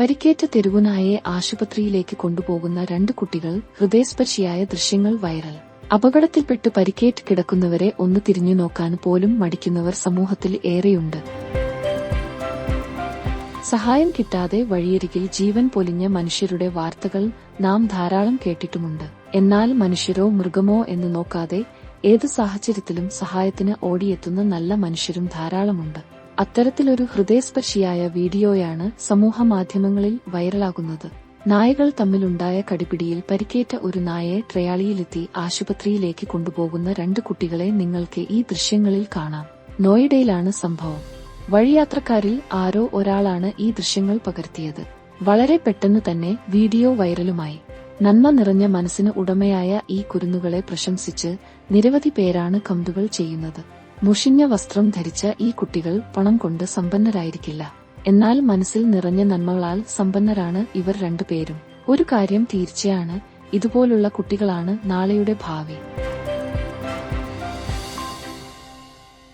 പരിക്കേറ്റ തെരുവുനായെ ആശുപത്രിയിലേക്ക് കൊണ്ടുപോകുന്ന രണ്ട് കുട്ടികൾ ഹൃദയസ്പർശിയായ ദൃശ്യങ്ങൾ വൈറൽ. അപകടത്തിൽപ്പെട്ട് പരിക്കേറ്റ് കിടക്കുന്നവരെ ഒന്ന് തിരിഞ്ഞു നോക്കാൻ പോലും മടിക്കുന്നവർ സമൂഹത്തിൽ ഏറെയുണ്ട്. സഹായം കിട്ടാതെ വഴിയരികിൽ ജീവൻ പൊലിഞ്ഞ മനുഷ്യരുടെ വാർത്തകൾ നാം ധാരാളം കേട്ടിട്ടുമുണ്ട്. എന്നാൽ മനുഷ്യരോ മൃഗമോ എന്ന് നോക്കാതെ ഏത് സാഹചര്യത്തിലും സഹായത്തിന് ഓടിയെത്തുന്ന നല്ല മനുഷ്യരും ധാരാളമുണ്ട്. അത്തരത്തിലൊരു ഹൃദയസ്പർശിയായ വീഡിയോയാണ് സമൂഹ മാധ്യമങ്ങളിൽ വൈറലാകുന്നത്. നായകൾ തമ്മിലുണ്ടായ കടിപിടിയിൽ പരിക്കേറ്റ ഒരു നായയെ ട്രയാളിയിലെത്തി ആശുപത്രിയിലേക്ക് കൊണ്ടുപോകുന്ന രണ്ട് കുട്ടികളെ നിങ്ങൾക്ക് ഈ ദൃശ്യങ്ങളിൽ കാണാം. നോയിഡയിലാണ് സംഭവം. വഴിയാത്രക്കാരിൽ ആരോ ഒരാളാണ് ഈ ദൃശ്യങ്ങൾ പകർത്തിയത്. വളരെ പെട്ടെന്ന് തന്നെ വീഡിയോ വൈറലുമായി. നന്മ നിറഞ്ഞ മനസ്സിന് ഉടമയായ ഈ കുരുന്നുകളെ പ്രശംസിച്ച് നിരവധി പേരാണ് കമ്പുകൾ ചെയ്യുന്നത്. മുഷിഞ്ഞ വസ്ത്രം ധരിച്ച ഈ കുട്ടികൾ പണം കൊണ്ട് സമ്പന്നരായിരിക്കില്ല. എന്നാൽ മനസ്സിൽ നിറഞ്ഞ നന്മകളാൽ സമ്പന്നരാണ് ഇവർ രണ്ടുപേരും. ഒരു കാര്യം തീർച്ചയാണ് ഇതുപോലുള്ള കുട്ടികളാണ് നാളെയുടെ ഭാവി.